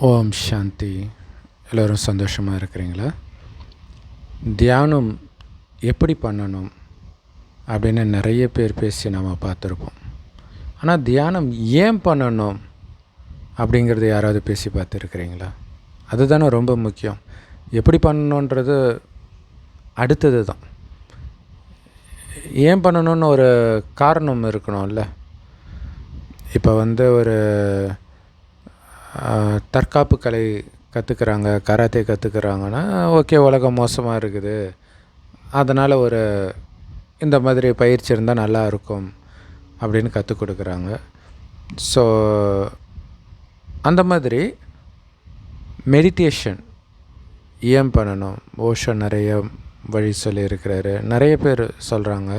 ஓம் சாந்தி. எல்லோரும் சந்தோஷமாக இருக்கிறீங்களா? தியானம் எப்படி பண்ணணும் அப்படின்னு நிறைய பேர் பேசி நம்ம பார்த்துருப்போம். ஆனால் தியானம் ஏன் பண்ணணும் அப்படிங்கிறது யாராவது பேசி பார்த்துருக்குறீங்களா? அதுதானே ரொம்ப முக்கியம். எப்படி பண்ணணுன்றது அடுத்தது தான். ஏன் பண்ணணும்னு ஒரு காரணம் இருக்கணும்ல. இப்போ வந்து ஒரு தற்காப்பு கலை கற்றுக்குறாங்க கராத்தே கற்றுக்குறாங்கன்னா ஓகே உலகம் மோசமாக இருக்குது. அதனால் ஒரு இந்த மாதிரி பயிற்சி இருந்தால் நல்லா இருக்கும் அப்படின்னு கற்றுக் கொடுக்குறாங்க. ஸோ அந்த மாதிரி மெடிடேஷன் ஏன் பண்ணணும்? ஓஷோ நிறைய வழி சொல்லியிருக்கிறாரு. நிறைய பேர் சொல்கிறாங்க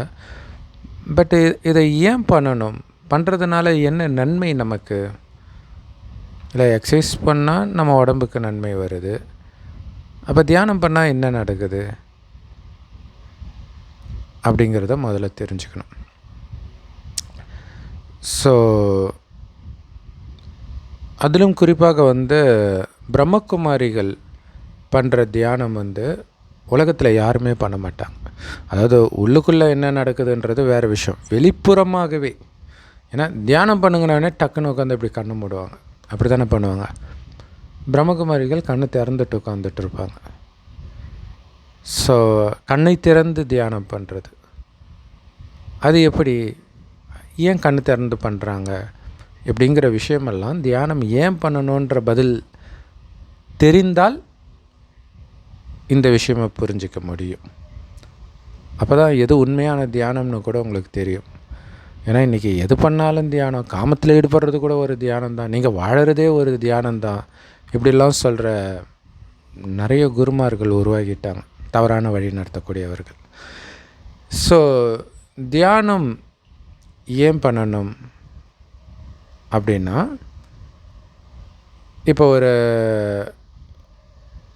பட் இதை ஏன் பண்ணணும்? பண்ணுறதுனால என்ன நன்மை நமக்கு? இல்லை எக்ஸசைஸ் பண்ணால் நம்ம உடம்புக்கு நன்மை வருது. அப்போ தியானம் பண்ணால் என்ன நடக்குது? அப்படிங்கிறத முதல்ல தெரிஞ்சுக்கணும். ஸோ அதிலும் குறிப்பாக வந்து பிரம்மகுமாரிகள் பண்ணுற தியானம் வந்து உலகத்தில் யாருமே பண்ண மாட்டாங்க. அதாவது உள்ளுக்குள்ளே என்ன நடக்குதுன்றது வேறு விஷயம். வெளிப்புறமாகவே. ஏன்னா தியானம் பண்ணுங்கன்னே டக்குன்னு உட்காந்து இப்படி கண்ணு மூடுவாங்க. அப்படி தானே பண்ணுவாங்க? பிரம்மகுமாரிகள் கண்ணை திறந்துட்டு உட்காந்துட்டு இருப்பாங்க. ஸோ கண்ணை திறந்து தியானம் பண்ணுறது அது எப்படி ஏன் கண்ணு திறந்து பண்ணுறாங்க எப்படிங்கிற விஷயமெல்லாம் தியானம் ஏன் பண்ணணுன்ற பதில் தெரிந்தால் இந்த விஷயமை புரிஞ்சிக்க முடியும். அப்போ தான் எது உண்மையான தியானம்னு கூட உங்களுக்கு தெரியும். ஏன்னா இன்றைக்கி எது பண்ணாலும் தியானம் காமத்தில் ஈடுபடுறது கூட ஒரு தியானம் தான். நீங்கள் வாழறதே ஒரு தியானம் தான். இப்படிலாம் சொல்கிற நிறைய குருமார்கள் உருவாகிட்டாங்க. தவறான வழி நடத்தக்கூடியவர்கள். ஸோ தியானம் ஏன் பண்ணணும்? அப்படின்னா இப்போ ஒரு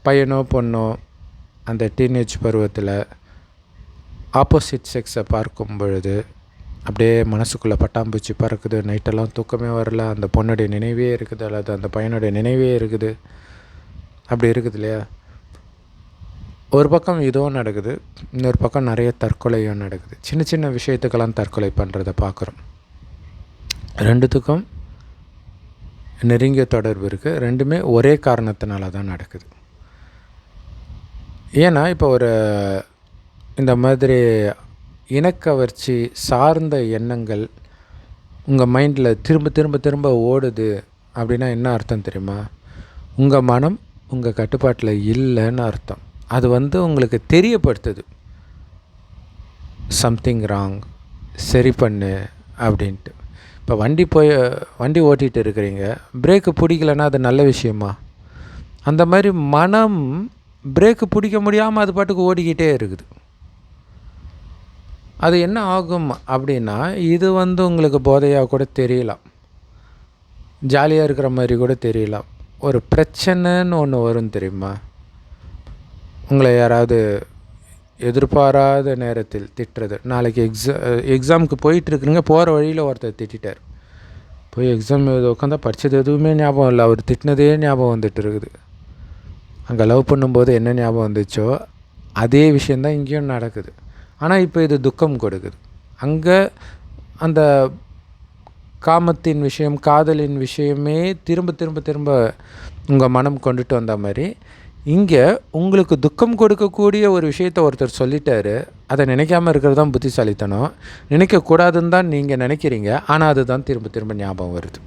பையனோ பொண்ணோ அந்த டீனேஜ் பருவத்தில் ஆப்போசிட் செக்ஸை பார்க்கும் பொழுது அப்படியே மனசுக்குள்ளே பட்டாம்பூச்சி பறக்குது. நைட்டெல்லாம் தூக்கமே வரல. அந்த பொண்ணுடைய நினைவே இருக்குது. அல்லது அந்த பையனுடைய நினைவே இருக்குது. அப்படி இருக்குது இல்லையா? ஒரு பக்கம் இதுவும் நடக்குது. இன்னொரு பக்கம் நிறைய தற்கொலையும் நடக்குது. சின்ன சின்ன விஷயத்துக்கெல்லாம் தற்கொலை பண்ணுறதை பார்க்குறோம். ரெண்டுத்துக்கும் நெருங்கிய தொடர்பு இருக்குது ரெண்டுமே ஒரே காரணத்தினால தான் நடக்குது. ஏன்னா இப்போ ஒரு இந்த மாதிரி இனக்கவர்ச்சி சார்ந்த எண்ணங்கள் உங்கள் மைண்டில் திரும்ப திரும்ப திரும்ப ஓடுது அப்படின்னா என்ன அர்த்தம் தெரியுமா? உங்கள் மனம் உங்கள் கட்டுப்பாட்டில் இல்லைன்னு அர்த்தம். அது வந்து உங்களுக்கு தெரியப்படுத்துது. சம்திங் ராங் சரி பண்ணு அப்படின்ட்டு. இப்போ வண்டி போய் வண்டி ஓட்டிகிட்டு இருக்கிறீங்க. பிரேக்கு பிடிக்கலன்னா அது நல்ல விஷயமா? அந்த மாதிரி மனம் பிரேக்கு பிடிக்க முடியாமல் அது பாட்டுக்கு ஓடிக்கிட்டே இருக்குது. அது என்ன ஆகும் அப்படின்னா இது வந்து உங்களுக்கு போதையாக கூட தெரியலாம். ஜாலியாக இருக்கிற மாதிரி கூட தெரியலாம். ஒரு பிரச்சனைன்னு ஒன்று வரும் தெரியுமா? உங்களை யாராவது எதிர்பாராத நேரத்தில் திட்டுறது. நாளைக்கு எக்ஸா எக்ஸாமுக்கு போயிட்டுருக்குறீங்க போகிற வழியில் ஒருத்தர் திட்டார் போய் எக்ஸாம் எழுத உட்காந்தா படித்தது எதுவுமே ஞாபகம் இல்லை. அவர் திட்டினதே ஞாபகம் வந்துட்டு இருக்குது. அங்கே லவ் பண்ணும்போது என்ன ஞாபகம் வந்துச்சோ அதே விஷயந்தான் இங்கேயும் நடக்குது. ஆனால் இப்போ இது துக்கம் கொடுக்குது. அங்கே அந்த காமத்தின் விஷயம் காதலின் விஷயமே திரும்ப திரும்ப திரும்ப உங்கள் மனம் கொண்டுட்டு வந்த மாதிரி இங்கே உங்களுக்கு துக்கம் கொடுக்கக்கூடிய ஒரு விஷயத்த ஒருத்தர் சொல்லிட்டாரு. அதை நினைக்காம இருக்கிறது தான் புத்திசாலித்தனம் நினைக்கக்கூடாதுன்னு தான் நீங்கள் நினைக்கிறீங்க. ஆனால் அதுதான் திரும்ப திரும்ப ஞாபகம் வருது.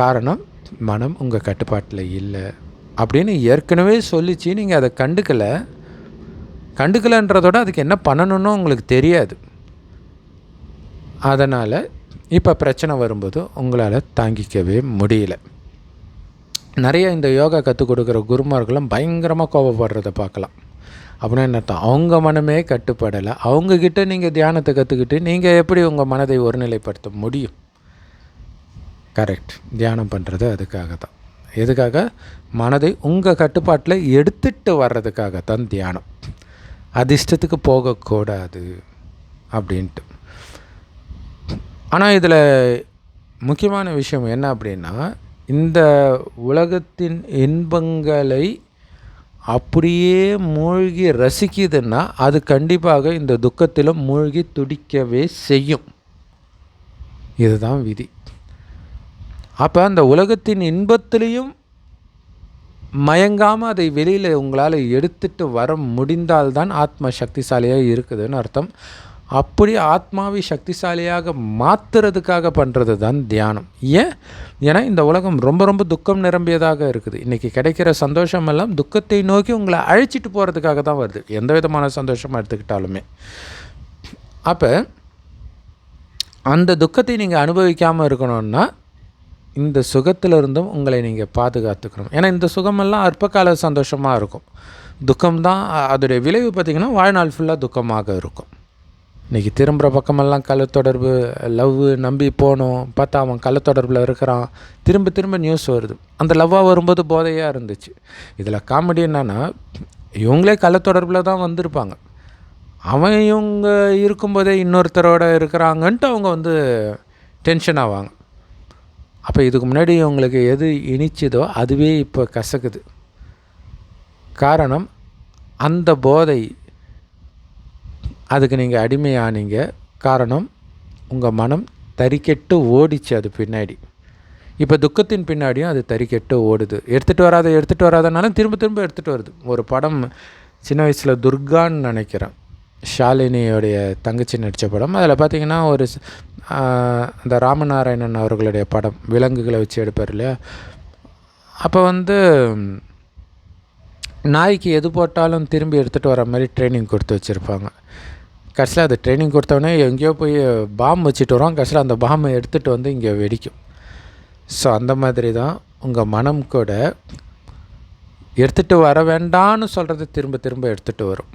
காரணம் மனம் உங்கள் கட்டுப்பாட்டில் இல்லை. அப்படின்னு ஏற்கனவே சொல்லிச்சு. நீங்கள் அதை கண்டுக்கலை. கண்டுக்கலைன்றதோட அதுக்கு என்ன பண்ணணும்னு உங்களுக்கு தெரியாது. அதனால் இப்போ பிரச்சனை வரும்போது உங்களால் தாங்கிக்கவே முடியல. நிறைய இந்த யோகா கற்றுக் கொடுக்குற குருமார்களும் பயங்கரமாக கோபப்படுறத பார்க்கலாம். அப்படின்னா என்ன அவங்க மனமே கட்டுப்படலை. அவங்கக்கிட்ட நீங்கள் தியானத்தை கற்றுக்கிட்டு நீங்கள் எப்படி உங்கள் மனதை ஒருநிலைப்படுத்த முடியும்? கரெக்ட் தியானம் பண்ணுறது அதுக்காக தான். எதுக்காக? மனதை உங்கள் கட்டுப்பாட்டில் எடுத்துட்டு வர்றதுக்காக தான் தியானம். அது இஷ்டத்துக்கு போகக்கூடாது அப்படின்ட்டு. ஆனால் இதில் முக்கியமான விஷயம் என்ன அப்படின்னா இந்த உலகத்தின் இன்பங்களை அப்படியே மூழ்கி ரசிக்குதுன்னா அது கண்டிப்பாக இந்த துக்கத்திலும் மூழ்கி துடிக்கவே செய்யும். இதுதான் விதி. அப்போ அந்த உலகத்தின் இன்பத்திலையும் மயங்காமல் அதை வெளியில் உங்களால் எடுத்துட்டு வர முடிந்தால்தான் ஆத்மா சக்திசாலியாக இருக்குதுன்னு அர்த்தம். அப்படி ஆத்மாவை சக்திசாலியாக மாற்றுறதுக்காக பண்ணுறது தான் தியானம். ஏன்? ஏன்னா இந்த உலகம் ரொம்ப ரொம்ப துக்கம் நிரம்பியதாக இருக்குது. இன்றைக்கி கிடைக்கிற சந்தோஷம் எல்லாம் துக்கத்தை நோக்கி உங்களை அழைச்சிட்டு போகிறதுக்காக தான் வருது. எந்த விதமான சந்தோஷமாக எடுத்துக்கிட்டாலுமே. அப்போ அந்த துக்கத்தை நீங்கள் அனுபவிக்காமல் இருக்கணும்னா இந்த சுகத்திலிருந்தும் உங்களை நீங்கள் பாதுகாத்துக்கணும். ஏன்னா இந்த சுகமெல்லாம் அற்பகால சந்தோஷமாக இருக்கும். துக்கம்தான் அதோடைய விளைவு பார்த்திங்கன்னா வாழ்நாள் ஃபுல்லாக துக்கமாக இருக்கும். இன்றைக்கி திரும்புகிற பக்கமெல்லாம் கள்ளத்தொடர்பு லவ் நம்பி போனோம் பார்த்தா அவன் கள்ளத்தொடர்பில் இருக்கிறான். திரும்ப திரும்ப நியூஸ் வருது. அந்த லவ்வாக வரும்போது போதையாக இருந்துச்சு. இதில் காமெடி என்னென்னா இவங்களே கள்ளத்தொடர்பில் தான் வந்திருப்பாங்க. அவன் இவங்க இருக்கும்போதே இன்னொருத்தரோட இருக்கிறாங்கன்ட்டு அவங்க வந்து டென்ஷன் ஆவாங்க. அப்போ இதுக்கு முன்னாடி உங்களுக்கு எது இனிச்சதோ அதுவே இப்போ கசக்குது. காரணம் அந்த போதை அதுக்கு நீங்கள் அடிமையானீங்க. காரணம் உங்கள் மனம் தறிக்கெட்டு ஓடிச்சு அது பின்னாடி. இப்போ துக்கத்தின் பின்னாடியும் அது தறிக்கெட்டு ஓடுது. எடுத்துகிட்டு வராத எடுத்துகிட்டு வராதனாலும் திரும்ப திரும்ப எடுத்துகிட்டு வருது. ஒரு படம் சின்ன வயசில் துர்கான்னு நினைக்கிறேன். ஷாலினியோடைய தங்கச்சி நடித்த படம். அதில் பார்த்திங்கன்னா ஒரு அந்த ராமநாராயணன் அவர்களுடைய படம் விலங்குகளை வச்சு எடுப்பார் இல்லையா? அப்போ வந்து நாய்க்கு எது போட்டாலும் திரும்பி எடுத்துகிட்டு வர மாதிரி ட்ரைனிங் கொடுத்து வச்சுருப்பாங்க. கடைசியில் அது ட்ரைனிங் கொடுத்தோடனே எங்கேயோ போய் பாம் வச்சுட்டு வரோம் கடைசியில் அந்த பாம்பை எடுத்துகிட்டு வந்து இங்கே வெடிக்கும். ஸோ அந்த மாதிரி தான் உங்கள் மனம் கூட எடுத்துகிட்டு வர வேண்டான்னு சொல்கிறது திரும்ப திரும்ப எடுத்துகிட்டு வரும்.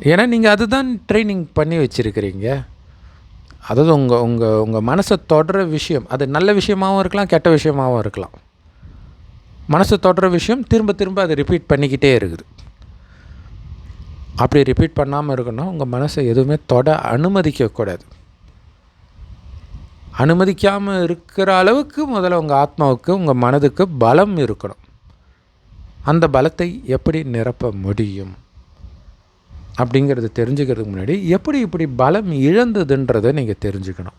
ஏன்னா நீங்கள் அதுதான் ட்ரைனிங் பண்ணி வச்சுருக்கிறீங்க. அதாவது உங்கள் உங்கள் உங்கள் மனசை தொடர விஷயம் அது நல்ல விஷயமாகவும் இருக்கலாம் கெட்ட விஷயமாகவும் இருக்கலாம். மனசை தொடர விஷயம் திரும்ப திரும்ப அதை ரிப்பீட் பண்ணிக்கிட்டே இருக்குது. அப்படி ரிப்பீட் பண்ணாமல் இருக்கணும் உங்கள் மனசை எதுவுமே தொட அனுமதிக்கக்கூடாது. அனுமதிக்காமல் இருக்கிற அளவுக்கு முதல்ல உங்கள் ஆத்மாவுக்கு உங்கள் மனதுக்கு பலம் இருக்கணும். அந்த பலத்தை எப்படி நிரப்ப முடியும்? அப்படிங்கிறது தெரிஞ்சுக்கிறதுக்கு முன்னாடி எப்படி இப்படி பலம் இழந்ததுன்றதை நீங்கள் தெரிஞ்சுக்கணும்.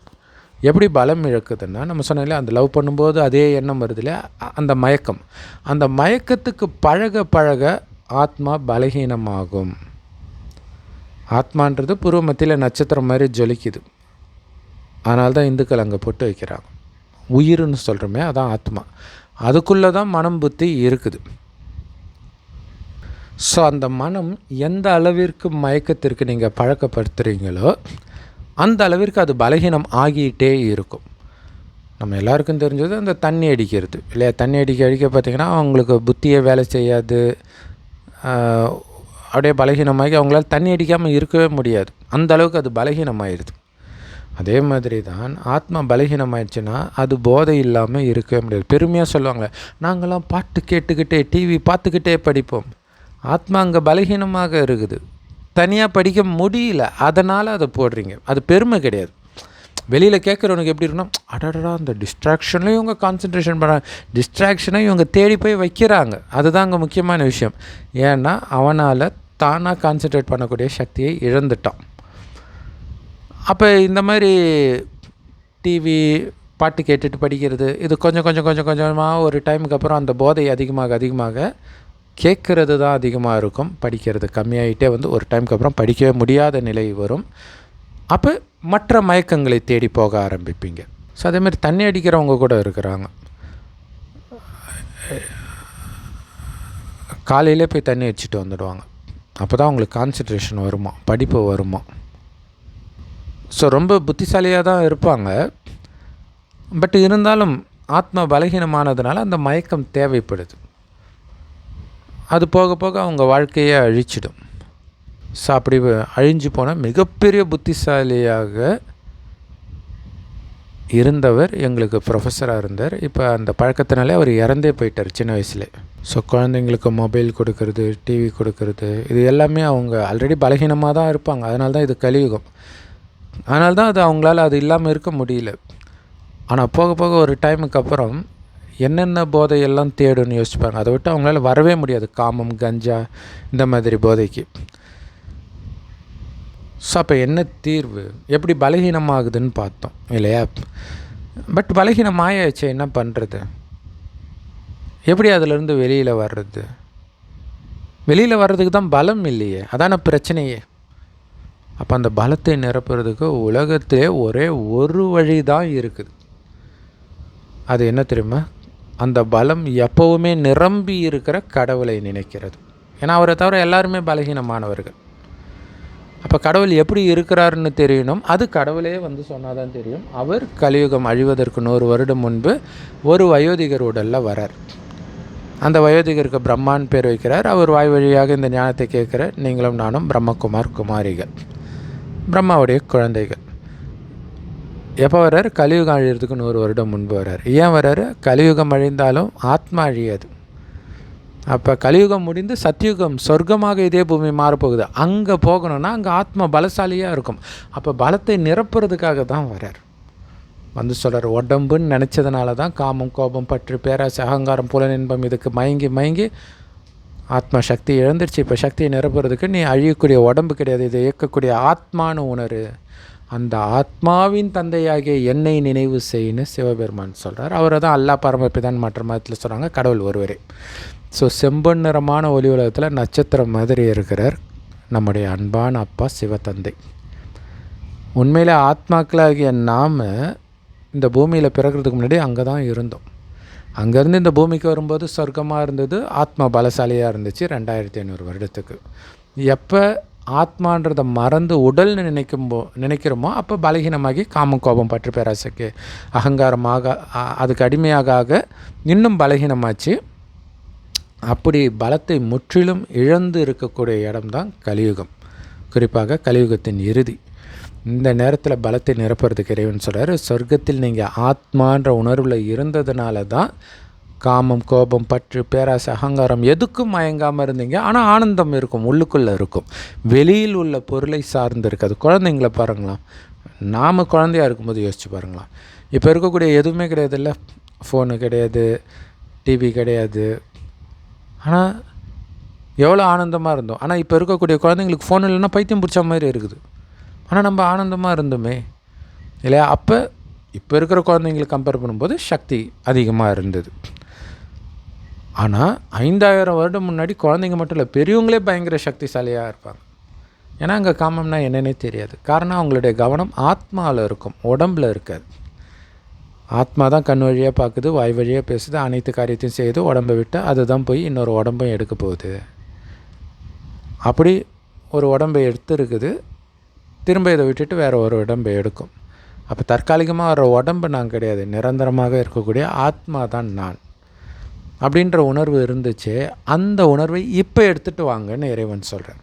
எப்படி பலம் இழக்குதுன்னா நம்ம சொன்னாலே அந்த லவ் பண்ணும்போது அதே எண்ணம் வருது இல்லையா? அந்த மயக்கம். அந்த மயக்கத்துக்கு பழக பழக ஆத்மா பலகீனமாகும். ஆத்மான்றது பூர்வ மத்தியில் நட்சத்திரம் மாதிரி ஜொலிக்குது. அதனால தான் இந்துக்கள் அங்கே பொட்டு வைக்கிறாங்க. உயிர்னு சொல்கிறோமே அதான் ஆத்மா. அதுக்குள்ளே தான் மனம் புத்தி இருக்குது. ஸோ அந்த மனம் எந்த அளவிற்கு மயக்கத்திற்கு நீங்கள் பழக்கப்படுத்துகிறீங்களோ அந்த அளவிற்கு அது பலகீனம் ஆகிட்டே இருக்கும். நம்ம எல்லாருக்கும் தெரிஞ்சது அந்த தண்ணி அடிக்கிறது. இல்லையா? தண்ணி அடிக்க அடிக்க பார்த்திங்கன்னா அவங்களுக்கு புத்தியை வேலை செய்யாது. அப்படியே பலகீனமாகி அவங்களால தண்ணி அடிக்காமல் இருக்கவே முடியாது. அந்த அளவுக்கு அது பலகீனமாயிடுது அதே மாதிரி தான் ஆத்மா பலகீனமாயிடுச்சுன்னா அது போதை இல்லாமல் இருக்கவே முடியாது. பெருமையாக சொல்லுவாங்க நாங்களாம் பாட்டு கேட்டுக்கிட்டே டிவி பார்த்துக்கிட்டே படிப்போம். ஆத்மா அங்கே பலகீனமாக இருக்குது. தனியாக படிக்க முடியல. அதனால் அதை போடுறீங்க. அது பெருமை கிடையாது. வெளியில் கேட்குறவனுக்கு எப்படி இருக்குன்னா அடடா அந்த டிஸ்ட்ராக்ஷன்லையும் இவங்க கான்சன்ட்ரேஷன் பண்ணுறாங்க டிஸ்ட்ராக்ஷனை இவங்க தேடி போய் வைக்கிறாங்க. அதுதான் அங்கே முக்கியமான விஷயம். ஏன்னா அவனால் தானாக கான்சன்ட்ரேட் பண்ணக்கூடிய சக்தியை இழந்துட்டான். அப்போ இந்த மாதிரி டிவி பாட்டு கேட்டுட்டு படிக்கிறது இது கொஞ்சம் கொஞ்சம் கொஞ்சம் கொஞ்சமாக ஒரு டைமுக்கு அப்புறம் அந்த போதை அதிகமாக அதிகமாக கேட்குறது தான் அதிகமாக இருக்கும். படிக்கிறது கம்மியாகிட்டே வந்து ஒரு டைமுக்கு அப்புறம் படிக்கவே முடியாத நிலை வரும். அப்போ மற்ற மயக்கங்களை தேடி போக ஆரம்பிப்பீங்க. ஸோ அதேமாதிரி தண்ணி அடிக்கிறவங்க கூட இருக்கிறாங்க. காலையிலே போய் தண்ணி அடிச்சுட்டு வந்துடுவாங்க. அப்போ தான் அவங்களுக்கு கான்சன்ட்ரேஷன் வருமா? படிப்பு வருமா? ஸோ ரொம்ப புத்திசாலியாக தான் இருப்பாங்க. பட் இருந்தாலும் ஆத்ம பலகீனமானதுனால அந்த மயக்கம் தேவைப்படுது. அது போக போக அவங்க வாழ்க்கையை அழிச்சிடும். ஸோ அப்படி அழிஞ்சு போனால் மிகப்பெரிய புத்திசாலியாக இருந்தவர் எங்களுக்கு ப்ரொஃபஸராக இருந்தார். இப்போ அந்த பழக்கத்தினாலே அவர் இறந்தே போயிட்டார் சின்ன வயசுல. ஸோ குழந்தைங்களுக்கு மொபைல் கொடுக்கறது டிவி கொடுக்கறது இது எல்லாமே அவங்க ஆல்ரெடி பலகீனமாக தான் இருப்பாங்க. அதனால தான் இது கலியுகம். அதனால தான் அது அவங்களால அது இல்லாமல் இருக்க முடியல. ஆனால் போக போக ஒரு டைமுக்கு அப்புறம் என்னென்ன போதையெல்லாம் தேடும்னு யோசிப்பாங்க அதை விட்டு அவங்களால வரவே முடியாது. காமம் கஞ்சா இந்த மாதிரி போதைக்கு. ஸோ அப்போ என்ன தீர்வு? எப்படி பலகீனமாகுதுன்னு பார்த்தோம் இல்லையா? பட் பலகீனம் ஆயாச்சு என்ன பண்ணுறது எப்படி அதிலிருந்து வெளியில் வர்றது? வெளியில் வர்றதுக்கு தான் பலம் இல்லையே. அதான பிரச்சனையே. அப்போ அந்த பலத்தை நிரப்புறதுக்கு உலகத்திலே ஒரே ஒரு வழி தான் இருக்குது. அது என்ன தெரியுமா? அந்த பலம் எப்போவுமே நிரம்பி இருக்கிற கடவுளை நினைக்கிறது. ஏன்னா அவரை தவிர எல்லாருமே பலகீனமானவர்கள். அப்போ கடவுள் எப்படி இருக்கிறாருன்னு தெரியணும். அது கடவுளே வந்து சொன்னால் தான் தெரியும். அவர் கலியுகம் அழிவதற்கு நூறு வருடம் முன்பு ஒரு வயோதிகர் உடலில் வரார். அந்த வயோதிகருக்கு பிரம்மான் பேர் வைக்கிறார். அவர் வாய் வழியாக இந்த ஞானத்தை கேட்குற நீங்களும் நானும் பிரம்மகுமார் குமாரிகள். பிரம்மாவுடைய குழந்தைகள். எப்போ வர்றாரு? கலியுகம் அழியிறதுக்கு நூறு வருடம் முன்பு வர்றாரு. ஏன் வர்றாரு? கலியுகம் அழிந்தாலும் ஆத்மா அழியாது. அப்போ கலியுகம் முடிந்து சத்தியுகம் சொர்க்கமாக இதே பூமி மாறப்போகுது. அங்கே போகணும்னா அங்கே ஆத்மா பலசாலியாக இருக்கும். அப்போ பலத்தை நிரப்புறதுக்காக தான் வரார் வந்து சொல்கிறார் உடம்புன்னு நினச்சதுனால தான் காமம் கோபம் பற்று பேராசை அகங்காரம் புலனின்பம் இதுக்கு மயங்கி மயங்கி ஆத்மா சக்தி இழந்துருச்சு. இப்போ சக்தியை நிரப்புறதுக்கு நீ அழியக்கூடிய உடம்பு கிடையாது. இதை இயக்கக்கூடிய ஆத்மானு உணரு. அந்த ஆத்மாவின் தந்தையாகிய என்னை நினைவு செய்யுன்னு சிவபெருமான் சொல்கிறார் அவரை தான் அல்லா பரமபிதான் மற்ற மதத்தில் சொல்கிறாங்க கடவுள் ஒருவரே. ஸோ செம்பன் நிறமான ஒளி உலகத்தில் நட்சத்திரம் மாதிரி இருக்கிறார். நம்முடைய அன்பான அப்பா சிவத்தந்தை. உண்மையில் ஆத்மாக்களாகிய நாம் இந்த பூமியில் பிறக்கிறதுக்கு முன்னாடி அங்கே தான் இருந்தோம். அங்கேருந்து இந்த பூமிக்கு வரும்போது சொர்க்கமாக இருந்தது ஆத்மா பலசாலியாக இருந்துச்சு ரெண்டாயிரத்தி ஐநூறு வருடத்துக்கு. எப்போ ஆத்மான்றதை மறந்து உடல்னு நினைக்கும் போ நினைக்கிறோமோ அப்போ பலகீனமாகி காம கோபம் பற்று பேராசைக்கு அகங்காரமாக அதுக்கு அடிமையாக ஆக இன்னும் பலகீனமாச்சு. அப்படி பலத்தை முற்றிலும் இழந்து இருக்கக்கூடிய இடம்தான் கலியுகம். குறிப்பாக கலியுகத்தின் இறுதி. இந்த நேரத்தில் பலத்தை நிரப்புறதுக்கு இறைவன் சொல்கிறார் சொர்க்கத்தில் நீங்கள் ஆத்மான்ற உணர்வில் இருந்ததுனால தான் காமம் கோபம் பற்று பேராசை அகங்காரம் எதுக்கும் மயங்காமல் இருந்தீங்க. ஆனால் ஆனந்தம் இருக்கும் உள்ளுக்குள்ளே இருக்கும். வெளியில் உள்ள பொருளை சார்ந்து இருக்காது. குழந்தைங்கள பாருங்களாம் நாம் குழந்தையாக இருக்கும்போது யோசிச்சு பாருங்களாம் இப்போ இருக்கக்கூடிய எதுவுமே கிடையாது இல்லை ஃபோனு கிடையாது டிவி கிடையாது. ஆனால் எவ்வளோ ஆனந்தமாக இருந்தோம். ஆனால் இப்போ இருக்கக்கூடிய குழந்தைங்களுக்கு ஃபோன் இல்லைன்னா பைத்தியம் பிடிச்ச மாதிரி இருக்குது. ஆனால் நம்ம ஆனந்தமாக இருந்தோமே. இல்லையா? அப்போ இப்போ இருக்கிற குழந்தைங்களுக்கு கம்பேர் பண்ணும்போது சக்தி அதிகமாக இருந்தது. ஆனால் ஐந்தாயிரம் வருடம் முன்னாடி குழந்தைங்க மட்டும் இல்லை பெரியவங்களே பயங்கர சக்திசாலியாக இருப்பாங்க. ஏன்னா அங்கே காமம்னா என்னென்னே தெரியாது. காரணம் அவங்களுடைய கவனம் ஆத்மாவில் இருக்கும் உடம்பில் இருக்காது. ஆத்மா தான் கண் வழியாக பார்க்குது வாய் வழியாக பேசுது அனைத்து காரியத்தையும் செய்யுது உடம்பை விட்டு அதுதான் போய் இன்னொரு உடம்பையும் எடுக்க போகுது. அப்படி ஒரு உடம்பை எடுத்துருக்குது திரும்ப இதை விட்டுட்டு வேறு ஒரு உடம்பை எடுக்கும். அப்போ தற்காலிகமாக வர உடம்பு நான் கிடையாது நிரந்தரமாக இருக்கக்கூடிய ஆத்மா தான் நான். அப்படின்ற உணர்வு இருந்துச்சு. அந்த உணர்வை இப்போ எடுத்துகிட்டு வாங்கன்னு இறைவன் சொல்கிறேன்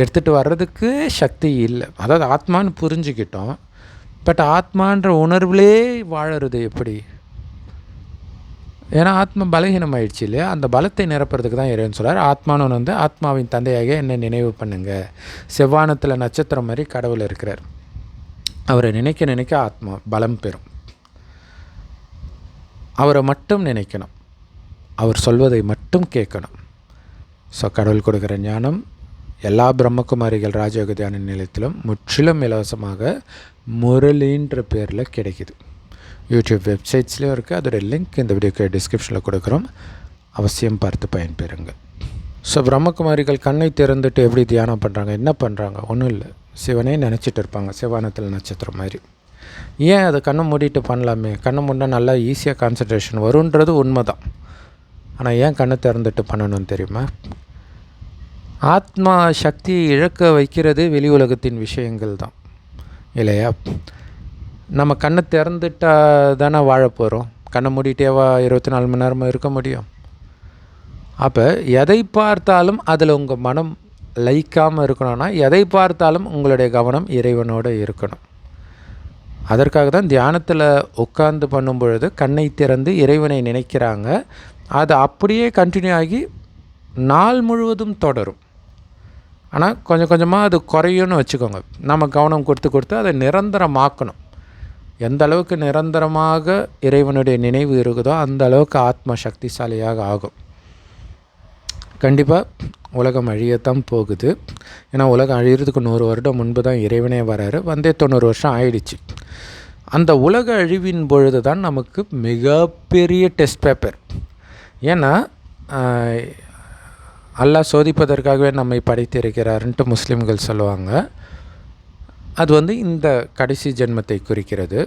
எடுத்துகிட்டு வர்றதுக்கு சக்தி இல்லை. அதாவது ஆத்மான்னு புரிஞ்சுக்கிட்டோம். பட் ஆத்மான்ற உணர்விலே வாழறது எப்படி? ஏன்னா ஆத்மா பலகீனம் ஆயிடுச்சு இல்லையா? அந்த பலத்தை நிரப்புறதுக்கு தான் இறைவன் சொல்கிறார் ஆத்மானவன் வந்து ஆத்மாவின் தந்தையாக என்ன நினைவு பண்ணுங்க. செவ்வானத்தில் நட்சத்திரம் மாதிரி கடவுள் இருக்கிறார். அவரை நினைக்க நினைக்க ஆத்மா பலம் பெறும். அவரை மட்டும் நினைக்கணும். அவர் சொல்வதை மட்டும் கேட்கணும். ஸோ கடவுள் கொடுக்குற ஞானம் எல்லா பிரம்மகுமாரிகள் ராஜயோக தியான நிலையத்திலும் முற்றிலும் இலவசமாக முரளின்ற பேரில் கிடைக்குது. யூடியூப் வெப்சைட்ஸ்லேயும் இருக்குது அதோடைய லிங்க் இந்த வீடியோக்கு டிஸ்கிரிப்ஷனில் கொடுக்குறோம். அவசியம் பார்த்து பயன்பெறுங்க. ஸோ பிரம்மகுமாரிகள் கண்ணை திறந்துட்டு எப்படி தியானம் பண்ணுறாங்க என்ன பண்ணுறாங்க ஒன்றும் இல்லை. சிவனே நினச்சிட்டு இருப்பாங்க. சிவானத்தில் நட்சத்திரம் மாதிரி. ஏன் அதை கண்ணை மூடிட்டு பண்ணலாமே? கண்ணை மூடினா நல்லா ஈஸியாக கான்சன்ட்ரேஷன் வருன்றது உண்மை தான் ஆனால் ஏன் கண்ணை திறந்துட்டு பண்ணணும்னு தெரியுமா? ஆத்மா சக்தியை இழக்க வைக்கிறது வெளி உலகத்தின் விஷயங்கள் தான். இல்லையா? நம்ம கண்ணை திறந்துட்டா தானே வாழ போகிறோம் கண்ணை மூடிட்டேவா இருபத்தி நாலு மணி நேரமாக இருக்க முடியும். அப்போ எதை பார்த்தாலும் அதில் உங்கள் மனம் லைக்காமல் இருக்கணும்னா எதை பார்த்தாலும் உங்களுடைய கவனம் இறைவனோடு இருக்கணும். அதற்காக தான் தியானத்தில் உட்கார்ந்து பண்ணும் பொழுது கண்ணை திறந்து இறைவனை நினைக்கிறாங்க. அது அப்படியே கண்டினியூ ஆகி நாள் முழுவதும் தொடரும். ஆனால் கொஞ்சம் கொஞ்சமாக அது குறையும்னு வச்சுக்கோங்க. நம்ம கவனம் கொடுத்து கொடுத்து அதை நிரந்தரமாக்கணும். எந்த அளவுக்கு நிரந்தரமாக இறைவனுடைய நினைவு இருக்குதோ அந்த அளவுக்கு ஆத்ம சக்திசாலியாக ஆகும். கண்டிப்பாக உலகம் அழியத்தான் போகுது. ஏன்னா உலகம் அழியிறதுக்கு நூறு வருடம் முன்பு தான் இறைவனே வராரு. வந்தே தொண்ணூறு வருஷம் ஆயிடுச்சு. அந்த உலக அழிவின் பொழுது தான் நமக்கு மிகப்பெரிய டெஸ்ட் பேப்பர் ஏன்னா அல்லாஹ் சோதிப்பதற்காகவே நம்மை படைத்திருக்கிறாருன்ட்டு முஸ்லீம்கள் சொல்லுவாங்க. அது வந்து இந்த கடைசி ஜென்மத்தை குறிக்கிறது.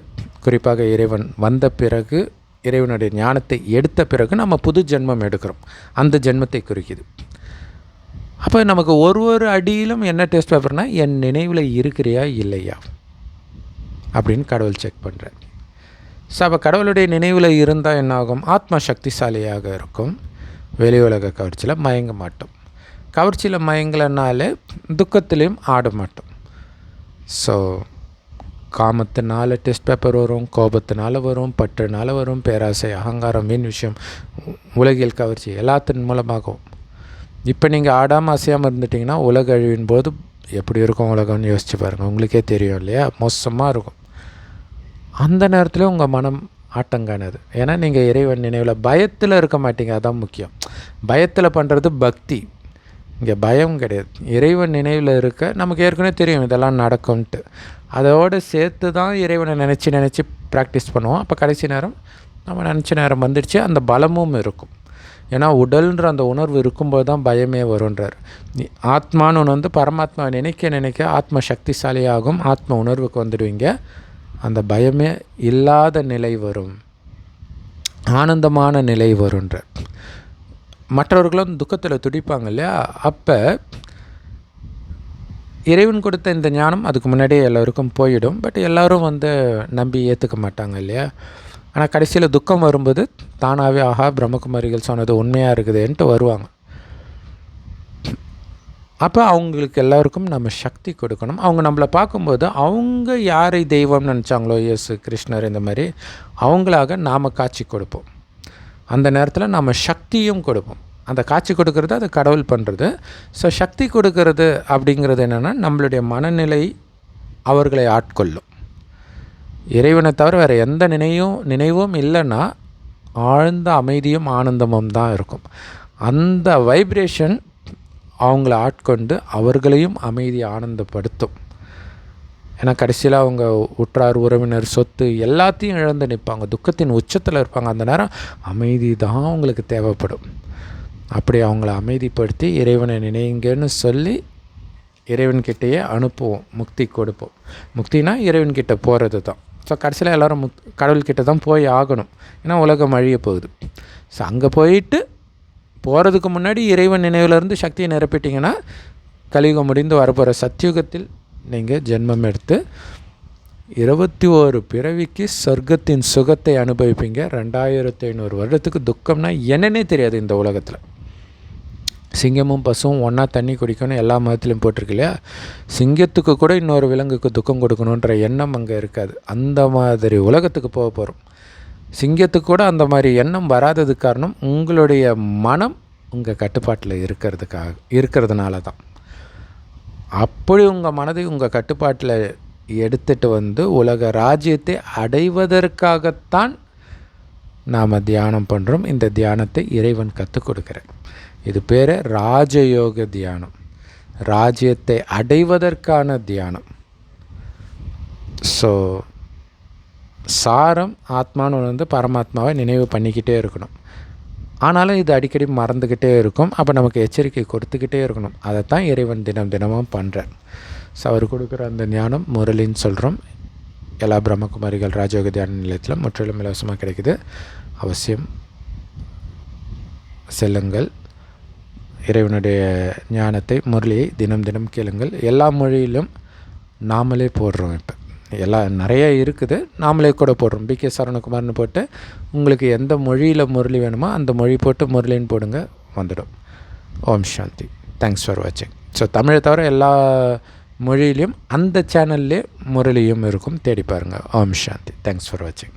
குறிப்பாக இறைவன் வந்த பிறகு இறைவனுடைய ஞானத்தை எடுத்த பிறகு நம்ம புது ஜென்மம் எடுக்கிறோம். அந்த ஜென்மத்தை குறிக்குது. அப்போ நமக்கு ஒரு ஒரு அடியிலும் என்ன டெஸ்ட் பேப்பர்னால் என் நினைவில் இருக்கிறியா இல்லையா? அப்படின்னு கடவுள் செக் பண்ணுறேன் ஸோ அப்போ கடவுளுடைய நினைவில் இருந்தால் என்னாகும்? ஆத்மா சக்திசாலியாக இருக்கும். வெளி உலக கவர்ச்சியில் மயங்க மாட்டோம். கவர்ச்சியில் மயங்கலைனாலே துக்கத்திலையும் ஆட மாட்டோம். ஸோ காமத்தினால டெஸ்ட் பேப்பர் வரும் கோபத்தினால வரும் பற்றுனால வரும் பேராசை அகங்காரம் மீன் விஷயம் உலகியல் கவர்ச்சி எல்லாத்தின் மூலமாகவும். இப்போ நீங்கள் ஆடாமல் அசையாமல் இருந்துட்டிங்கன்னா உலக அழிவின் போது எப்படி இருக்கும் உலகம்னு யோசிச்சு பாருங்கள் உங்களுக்கே தெரியும் இல்லையா? மோசமாக இருக்கும். அந்த நேரத்தில் உங்கள் மனம் ஆட்டங்கானது. ஏன்னா நீங்கள் இறைவன் நினைவில் பயத்தில் இருக்க மாட்டீங்க அதான் முக்கியம். பயத்தில் பண்ணுறது பக்தி. இங்கே பயம் கிடையாது. இறைவன் நினைவில் இருக்க நமக்கு ஏற்கனவே தெரியும் இதெல்லாம் நடக்கும்ன்ட்டு. அதோடு சேர்த்து தான் இறைவனை நினச்சி நினச்சி ப்ராக்டிஸ் பண்ணுவோம். அப்போ கடைசி நேரம் நம்ம நினச்ச நேரம் வந்துடுச்சு அந்த பலமும் இருக்கும். ஏன்னா உடல்ன்ற அந்த உணர்வு இருக்கும்போது தான் பயமே வருன்றார் ஆத்மான்னு ஒன்று வந்து பரமாத்மா நினைக்க நினைக்க ஆத்ம சக்திசாலியாகும் ஆத்ம உணர்வுக்கு வந்துடுவீங்க. அந்த பயமே இல்லாத நிலை வரும். ஆனந்தமான நிலை வருன்ற. மற்றவர்களும் துக்கத்தில் துடிப்பாங்க இல்லையா? அப்போ இறைவன் கொடுத்த இந்த ஞானம் அதுக்கு முன்னாடியே எல்லோருக்கும் போயிடும். பட் எல்லோரும் வந்து நம்பி ஏற்றுக்க மாட்டாங்க இல்லையா? ஆனால் கடைசியில் துக்கம் வரும்போது தானாகவே ஆஹா பிரம்மகுமாரிகள் சொன்னது உண்மையாக இருக்குதுன்ட்டு வருவாங்க. அப்போ அவங்களுக்கு எல்லாருக்கும் நம்ம சக்தி கொடுக்கணும். அவங்க நம்மளை பார்க்கும்போது அவங்க யாரை தெய்வம்னு நினச்சாங்களோ இயேசு கிருஷ்ணர் இந்த மாதிரி அவங்களாக நாம் காட்சி கொடுப்போம். அந்த நேரத்தில் நம்ம சக்தியும் கொடுப்போம். அந்த காட்சி கொடுக்கறது அது கடவுள் பண்ணுறது ஸோ சக்தி கொடுக்கறது அப்படிங்கிறது என்னென்னா நம்மளுடைய மனநிலை அவர்களை ஆட்கொள்ளும். இறைவனை தவிர வேறு எந்த நினைவும் நினைவும் இல்லைன்னா ஆழ்ந்த அமைதியும் ஆனந்தமும் தான் இருக்கும். அந்த வைப்ரேஷன் அவங்கள ஆட்கொண்டு அவர்களையும் அமைதி ஆனந்தப்படுத்தும். ஏன்னா கடைசியில் அவங்க உற்றார் உறவினர் சொத்து எல்லாத்தையும் இழந்து நிற்பாங்க. துக்கத்தின் உச்சத்தில் இருப்பாங்க. அந்த நேரம் அமைதி தான் அவங்களுக்கு தேவைப்படும். அப்படி அவங்கள அமைதிப்படுத்தி இறைவனை நினைங்கன்னு சொல்லி இறைவன்கிட்டேயே அனுப்புவோம். முக்தி கொடுப்போம். முக்தினா இறைவன்கிட்ட போகிறது தான். ஸோ கடைசியில் எல்லோரும் முக் கடவுள்கிட்ட தான் போய் ஆகணும். ஏன்னா உலகம் அழிய போகுது. ஸோ அங்கே போயிட்டு போகிறதுக்கு முன்னாடி இறைவன் நினைவிலிருந்து சக்தியை நிரப்பிட்டிங்கன்னா கலியுகம் முடிந்து வரப்போகிற சத்தியுகத்தில் நீங்கள் ஜென்மம் எடுத்து இருபத்தி ஓரு பிறவிக்கு சொர்க்கத்தின் சுகத்தை அனுபவிப்பீங்க. ரெண்டாயிரத்தி ஐநூறு வருடத்துக்கு துக்கம்னா என்னன்னே தெரியாது இந்த உலகத்தில். சிங்கமும் பசுவும் ஒன்றா தண்ணி குடிக்கணும் எல்லா மதத்துலையும் போட்டிருக்கு இல்லையா? சிங்கத்துக்கு கூட இன்னொரு விலங்குக்கு துக்கம் கொடுக்கணுன்ற எண்ணம் அங்கே இருக்காது. அந்த மாதிரி உலகத்துக்கு போக போகிறோம் சிங்கத்துக்கு கூட அந்த மாதிரி எண்ணம் வராததுக்கு காரணம் உங்களுடைய மனம் உங்கள் கட்டுப்பாட்டில் இருக்கிறதுக்காக இருக்கிறதுனால தான். அப்படி உங்கள் மனதை உங்கள் கட்டுப்பாட்டில் எடுத்துகிட்டு வந்து உலக ராஜ்யத்தை அடைவதற்காகத்தான் நாம் தியானம் பண்ணுறோம் இந்த தியானத்தை இறைவன் கற்றுக் கொடுக்குறேன் இது பேர் ராஜயோக தியானம். ராஜ்யத்தை அடைவதற்கான தியானம். ஸோ சாரம் ஆத்மான்னு வந்து பரமாத்மாவை நினைவு பண்ணிக்கிட்டே இருக்கணும். ஆனாலும் இது அடிக்கடி மறந்துக்கிட்டே இருக்கும். அப்போ நமக்கு எச்சரிக்கை கொடுத்துக்கிட்டே இருக்கணும். அதைத்தான் இறைவன் தினம் தினமும் பண்ணுறேன் ஸோ அவர் கொடுக்குற அந்த ஞானம் முரளின்னு சொல்கிறோம் எல்லா பிரம்மகுமாரிகள் ராஜயோக தியான நிலையத்தில் முற்றிலும் இலவசமாக கிடைக்குது. அவசியம் செல்லுங்கள். இறைவனுடைய ஞானத்தை முரளியை தினம் தினம் கேளுங்கள். எல்லா மொழியிலும் நாமளே போடுறோம் இப்போ. எல்லாம் நிறைய இருக்குது. நாமளே கூட போடுறோம். பிகே சரவணகுமார்னு போட்டு உங்களுக்கு எந்த மொழியில் முரளி வேணுமோ அந்த மொழி போட்டு முரளின்னு போடுங்க வந்துடும். ஓம் சாந்தி. தேங்க்ஸ் ஃபார் வாட்சிங் ஸோ தமிழை தவிர எல்லா மொழியிலையும் அந்த சேனல்லே முரளியும் இருக்கும். தேடி பாருங்கள் ஓம் சாந்தி. தேங்க்ஸ் ஃபார் வாட்சிங்